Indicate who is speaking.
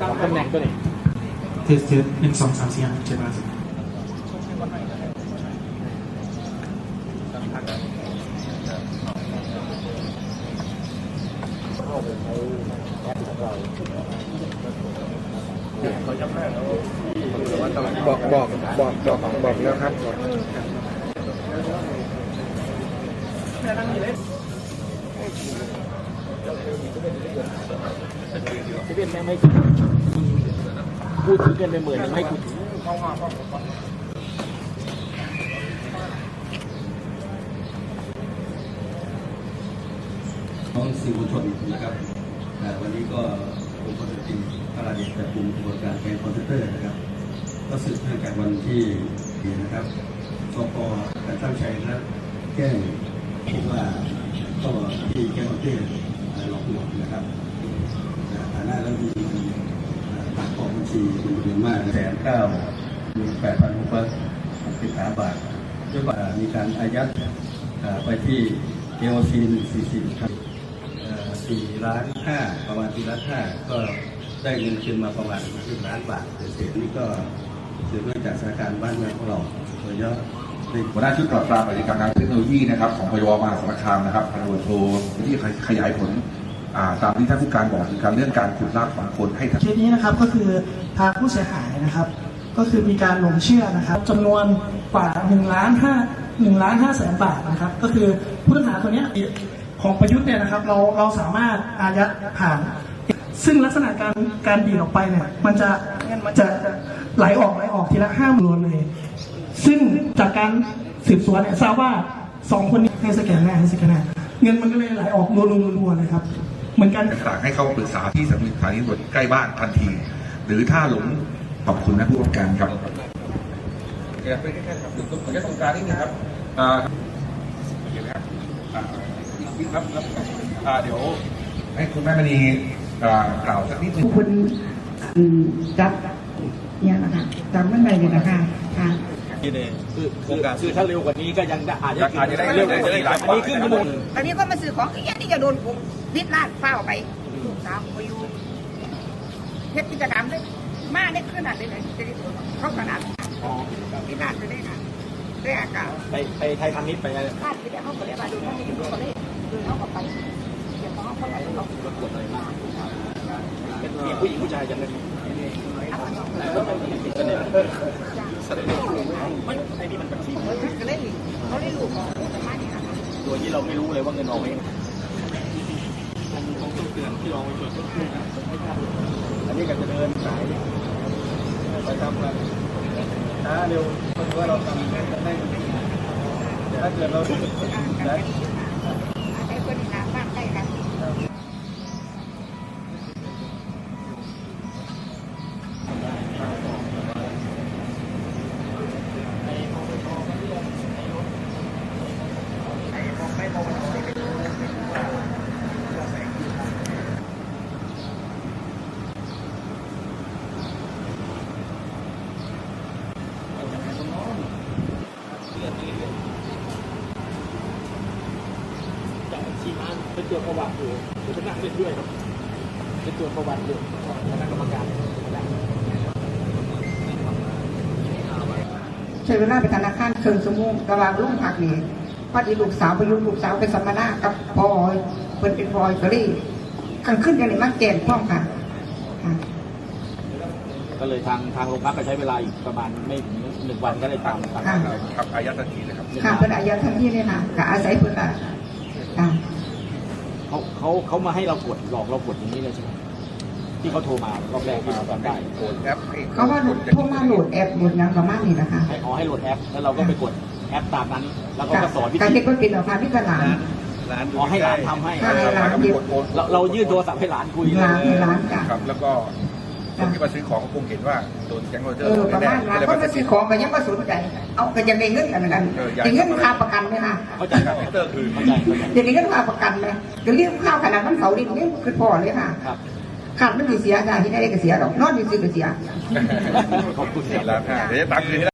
Speaker 1: สองตำแหน่งตัวนี้
Speaker 2: เทสเทสหนึ่งสองสามสี่ห้าเจ็ดแปดสิบ
Speaker 3: บอกบอกบอกบอกบอกแล้วครับ
Speaker 1: ที่เป็นแม่งไม่กู พูดถึงเกินไปหมื่นยังไม่ให้กูถึง
Speaker 4: น้องสื่อมวลชนนะครับอ่วันนี้ก็ผมก็จะเป็นพระราชจับกลุ่มกระบวนการแกนคอนเทนเตอร์นะครับ ก็สืบเนื่องจากวันที่ดีนะครับสปการตั้งใจนะครับแจ้งว่าก็ที่แกนคอนเทนเตอร์หลอกลวงนะครับอ่าฐานะแล้วมี ตัดออกบัญชีเป็นจำนวนมากแสนเก้าหมื่นแปดพันหกร้อยสิบสามบาทด้วยว่ามีการอายัดอ่าไปที่ AOC 140ครับสี่ล้านห้าประมาณสี่ล้านห้าก็ได้เงินคืนมาประมาณสิบล้านบาทเศษนี่ก็สืบเนื่องจากสถานการณ์บ้านเมืองของเราโดยเฉพาะใน
Speaker 5: หัวหน้าชุดปราบปรามอาชญากรรมทางเทคโนโลยีนะครับของพยวมหาสารคามนะครับพันตำรวจโทที่ขยายผล ตามที่ท่านผู้การบอกคือการเรื่องการขุดลากฝังคนให้ทัน
Speaker 2: เคสนี้นะครับก็คือทางผู้เสียหายนะครับ ก็คือมีการหลงเชื่อนะครับจำนวนกว่า1ล้าน5 1ล้าน5แสนบาทนะครับ ก็คือผู้ต้องหาตัวเนี้ยของประยุทธ์เนี่ยนะครับเราเราสามารถอายัดผ่าน ซึ่งลักษณะการการดีดออกไปเนี่ยมันจะมันจะไหลออกไหลออกทีละห้าหมื่นเลย ซึ่งจากการสืบสวนเนี่ยทราบว่าสองคนนี้ให้สแกนหน้าให้สแกนหน้าเงินมันก็เลยไหลออกรัวๆๆๆเลยครับ เหมือนกัน
Speaker 5: ต่างๆให้เข้ามาปรึกษาที่สถานีตำรวจใกล้บ้านทันที หรือถ้าหลงขอบคุณนะผู้กำกับการครับ
Speaker 3: เดี๋ยวไปแค่ครับขออนุญาตตรงกลางนิดนึงครับอ่าเดี๋ยวนะครับอ่าครับครับอ่าเดี๋ยวให้คุณแม่มณีอ่ากล่าวสักนิดนึง
Speaker 6: ผู้คนอืมจับเนี่ยนะคะจับเมื่อไหร่เนี่ยนะคะค่ะ
Speaker 1: นี่เลยคือโครงการคือถ้าเร็วกว่านี้ก็ยังได้อาจจะ
Speaker 3: อาจจะได้เร็วกว่านี้
Speaker 1: อันนี้ขึ้นชั่วโมง
Speaker 7: อันนี้ก็มาซื้อของอีกอย่างนี้จะโดนผมพิษลาดเฝ้าไปลูกสาวผมไปอยู่เฮ็ดกิจกรรมเลยมาได้ขึ้นอะได้ไหนจะได้ตัวเขาขนาดพิษลาดไปได้ค่ะได้อากาศ
Speaker 1: ไปไปไทยพาณิชย์ไปอะไร
Speaker 7: ลาดไปได้เขาก็เลยมาดูเขาไม่ดูเขาเลยดูเขาก็ไปเดี๋ยวเขาเขาไหลเขา
Speaker 1: ประกวดอะไรมาเป็นมีผู้หญิงผู้ชายจังเลยไม่ไอ้นี่มันบัญชี
Speaker 7: ก็เลยเขาเลยลูกของประมาณนี้ ค่ะ
Speaker 1: โดยที่เราไม่รู้เลยว่าเงินออกเองต้องเตือนที่ลองไปตรวจอันนี้ก็จะเดินสายไปทำกันช้าเร็วเพราะว่าเราทำได้ได้ถ้าเกิดเราได้
Speaker 7: ไอ้คนที่น้ำบ้านใกล้กัน
Speaker 1: จากบัญชีม้า เป็นตัวประวัติอยู่หรือเป็นนักเล่นด้วยครับเป็นตัวประวัติอยู่คณะกรรมการ
Speaker 6: ใช้เวลาไปธนาคารเคิงสมุงตารางลุ่งผักนี่พอดีลูกสาวไปอยุ่ลูกสาวไปสัมมนากับพออยเพิ่นเป็นพออยก็เลยกันขึ้นกันเลยมาแกนพร้อมกันค่ะ
Speaker 1: ก็เลยทางทางโรงพักก็ใช้เวลาอีกประมาณไม่ถึงหนึ่งวันก็ได้ตามตาม
Speaker 6: ค่ะ
Speaker 3: ครับอายัดทันทีเลยครับ
Speaker 6: ค่ะเป็นอายัดทันทีเลยค่ะก็อาศัยเพิ่นอะค่ะ
Speaker 1: เขาเขาเขามาให้เรากดหลอกเรากดอย่างนี้เลยใช่ไหมที่เขาโทรมารอบแรกที่เราตอนได้
Speaker 3: โหลดแอปให้
Speaker 6: เขาว่าโทรมาโหลดแอปโหลดหยังประมาณนี้นะคะ
Speaker 1: ให้ขอให้โหลดแอป แล้วเราก็ไปกดแอปตามนั้น แล้วก็
Speaker 6: ค่ะ
Speaker 1: ก็สอนวิ
Speaker 6: การ
Speaker 1: ธี
Speaker 6: เด็กก็เป็นออกมาที่ตลาด
Speaker 3: ร้าน
Speaker 1: ขอให้หลานทำให้
Speaker 6: ค่ะให้หลานหยิบ
Speaker 1: เราเรายื่นโทรศัพท์ให้หลานคุยเล
Speaker 6: ร้าย นให้ร้านจ้ะ
Speaker 3: ครับแล้วก็ คนที่มาซื้อของก็คงเห็นว่าโดนแก๊งโรเจอ
Speaker 6: เอ
Speaker 3: ร์
Speaker 6: อประมาณนั้น
Speaker 3: ก็เลย
Speaker 6: เพราะ
Speaker 3: มา
Speaker 6: มาซื้อของก็ยังมาสนใจเอาก็จะได้เงินกันกันจะเงินค่าประกันไหมคะ
Speaker 1: เข้าใจ
Speaker 3: การเตอร์คือ
Speaker 1: เข้าใจเข้าใจ
Speaker 6: จะได้เงินค่าประกันไหมจะเรียกข้าวขนาดมันเขาดิเนี่ยคือพอเลยค่ะ
Speaker 1: ครับ
Speaker 6: ขาดมันสิเสียได้ที่ได้ก็เสียหรอกนอนอยู่ซื้อก็เสีย
Speaker 1: ขอบคุณค
Speaker 3: สี่
Speaker 1: รับ
Speaker 3: ล้านห้าเดี๋ยวจะตามคืนให้